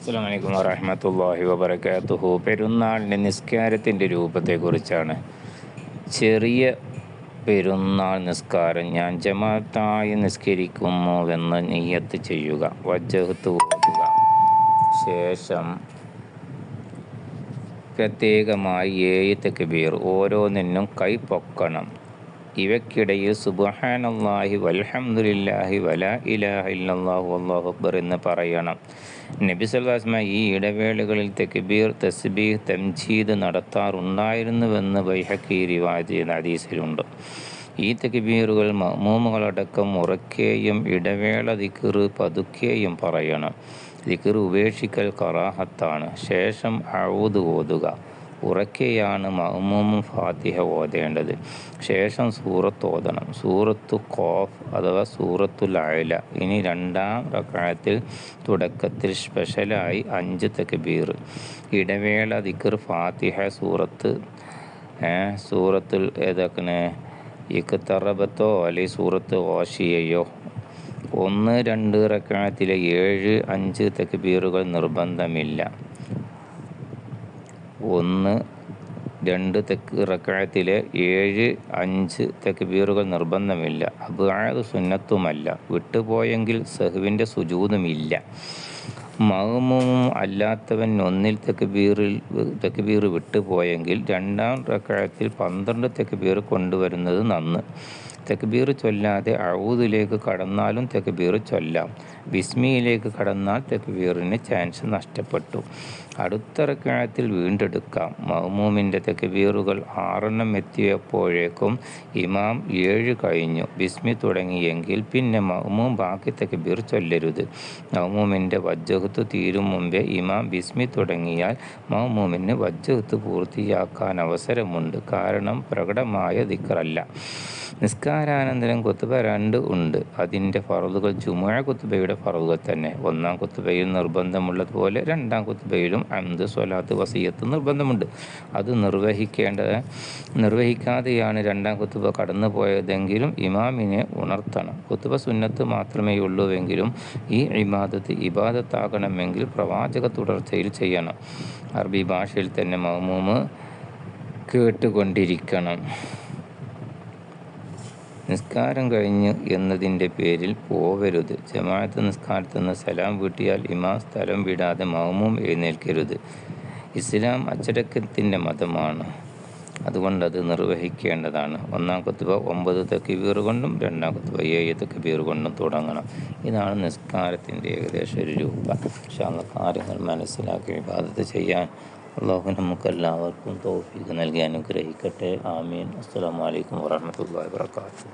അസ്സാം വലൈക്കും വറഹമത്തല്ലാഹി വബർക്കാത്തുഹു പെരുന്നാളിന്റെ നിസ്കാരത്തിന്റെ രൂപത്തെക്കുറിച്ചാണ്. ചെറിയ പെരുന്നാൾ നിസ്കാരം ഞാൻ ജമാത്തായി നിസ്കരിക്കുന്നുവെന്ന് നെയ്യത്ത് ചെയ്യുക വജ്ജഹത്ത് ഓതുക. ശേഷം പ്രത്യേകമായി ഏഴ് തക്ബീർ ഓരോന്നിനും കൈ പൊക്കണം. ഇവയ്ക്കിടയിൽ സുബ്ഹാനല്ലാഹി വൽഹമുല്ലാഹി വല ഇലാഹ ഇല്ലല്ലാഹു അല്ലാഹു അക്ബർ എന്ന് പറയണം. നബി സല്ലാസ്മ ഈ ഇടവേളകളിൽ തെക്ബീർ തസ്ബീഹ് തംജീദ് നടത്താറുണ്ടായിരുന്നുവെന്ന് ബൈഹക്കി റിവായത്ത് അതീസിലുണ്ട് ഹദീസിലുണ്ട്. ഈ തെക്ബീറുകൾ മൂമുകളടക്കം ഉറക്കെയും ഇടവേള ദിക്കറ് പതുക്കെയും പറയണം. ദിക്കർ ഉപേക്ഷിക്കൽ കറാഹത്താണ്. ശേഷം അഴുതു ഓതുക. ഉറക്കെയാണ് മഹ്മൂമും ഫാത്തിഹ ഓതേണ്ടത്. ശേഷം സൂറത്ത് ഓതണം. സൂറത്തു കോഫ് അഥവാ സൂറത്തു ലായല ഇനി രണ്ടാം റക്കായത്തിൽ തുടക്കത്തിൽ സ്പെഷ്യലായി അഞ്ച് തക്ബീർ. ഇടവേള ദിക്കർ ഫാത്തിഹ സൂറത്ത് സൂറത്തിൽ ഏതൊക്കെ ഇക്കത്തറബത്തോ അല്ലെങ്കിൽ സൂറത്ത് ഓഷിയയോ ഒന്ന് രണ്ട് റക്കായത്തിലെ ഏഴ് അഞ്ച് തക്ബീറുകൾ നിർബന്ധമില്ല. ഒന്ന് രണ്ട് തെക്ക് റക്കായത്തിലെ ഏഴ് അഞ്ച് തെക്കുബീറുകൾ നിർബന്ധമില്ല. അബായത് സുന്നത്തുമല്ല. വിട്ടുപോയെങ്കിൽ സഹുവിന്റെ സുജൂതുമില്ല. മഹമും അല്ലാത്തവൻ ഒന്നിൽ തെക്കുബീറിൽ തെക്കുബീർ വിട്ടുപോയെങ്കിൽ രണ്ടാം റക്കായത്തിൽ പന്ത്രണ്ട് തെക്കുബീർ കൊണ്ടുവരുന്നത് നന്ന്. തെക്ബീർ ചൊല്ലാതെ അഴൂദിലേക്ക് കടന്നാലും തെക്ബീർ ചൊല്ലാം. ബിസ്മിയിലേക്ക് കടന്നാൽ തെക്ബീറിന് ചാൻസ് നഷ്ടപ്പെട്ടു. അടുത്ത റക്കായത്തിൽ വീണ്ടെടുക്കാം. മഹ്മൂമിന്റെ തെക്ബീറുകൾ ആറെണ്ണം എത്തിയപ്പോഴേക്കും ഇമാം ഏഴ് കഴിഞ്ഞു. ബിസ്മി തുടങ്ങിയെങ്കിൽ പിന്നെ മഹ്മൂം ബാക്കി തെക്ബീർ ചൊല്ലരുത്. മഹ്മൂമിന്റെ വജ്ജഹത്ത് തീരും മുമ്പേ ഇമാം ബിസ്മി തുടങ്ങിയാൽ മഹ്മൂമിന് വജ്ജഹത്ത് പൂർത്തിയാക്കാൻ അവസരമുണ്ട്. കാരണം പ്രകടമായ ദിക്കറല്ല നിസ്കാരാനന്തരം കുത്തുബ രണ്ട് ഉണ്ട്. അതിന്റെ ഫറലുകൾ ജുമുഅ കുത്തുബയുടെ ഫറലുകൾ തന്നെ. ഒന്നാം കുത്തുബയിൽ നിർബന്ധമുള്ളതുപോലെ രണ്ടാം കുത്തുബയിലും അന്ത് സ്വലാത്ത് വസീയത്ത് നിർബന്ധമുണ്ട്. അത് നിർവഹിക്കേണ്ടത് നിർവഹിക്കാതെയാണ് രണ്ടാം കുത്തുബ കടന്നു പോയതെങ്കിലും ഇമാമിനെ ഉണർത്തണം. കുത്തുബ സുന്നത്ത് മാത്രമേ ഉള്ളൂവെങ്കിലും ഈ ഇബാദത്ത് ഇബാദത്താകണമെങ്കിൽ പ്രവാചക തുടർച്ചയിൽ ചെയ്യണം. അറബി ഭാഷയിൽ തന്നെ മഹമൂമ് കേട്ടുകൊണ്ടിരിക്കണം. നിസ്കാരം കഴിഞ്ഞ് എന്നതിന്റെ പേരിൽ പോവരുത്. ജമാഅത്ത് നിസ്കാരത്തുനിന്ന് സലാം വീട്ടിയാൽ ഇമാം സ്ഥലം വിടാതെ മൗമും എഴുന്നേൽക്കരുത്. ഇസ്ലാം അച്ചടക്കത്തിന്റെ മതമാണ്. അതുകൊണ്ട് അത് നിർവഹിക്കേണ്ടതാണ്. ഒന്നാം കുത്തുവ ഒമ്പത് തക്കിബീർ കൊണ്ടും രണ്ടാം കുത്തുവ ഏഴ് തക്കിബീർ കൊണ്ടും തുടങ്ങണം. ഇതാണ് നിസ്കാരത്തിന്റെ ഏകദേശം ഒരു രൂപ. പക്ഷേ കാര്യങ്ങൾ മനസ്സിലാക്കി വിവാദത്ത് ചെയ്യാൻ അള്ളാഹു നമുക്കെല്ലാവർക്കും തോഫീക്ക് നൽകി അനുഗ്രഹിക്കട്ടെ. ആമീൻ. അസ്സാം വലൈക്കും വാഹമത്തല്ലാ വാത്തു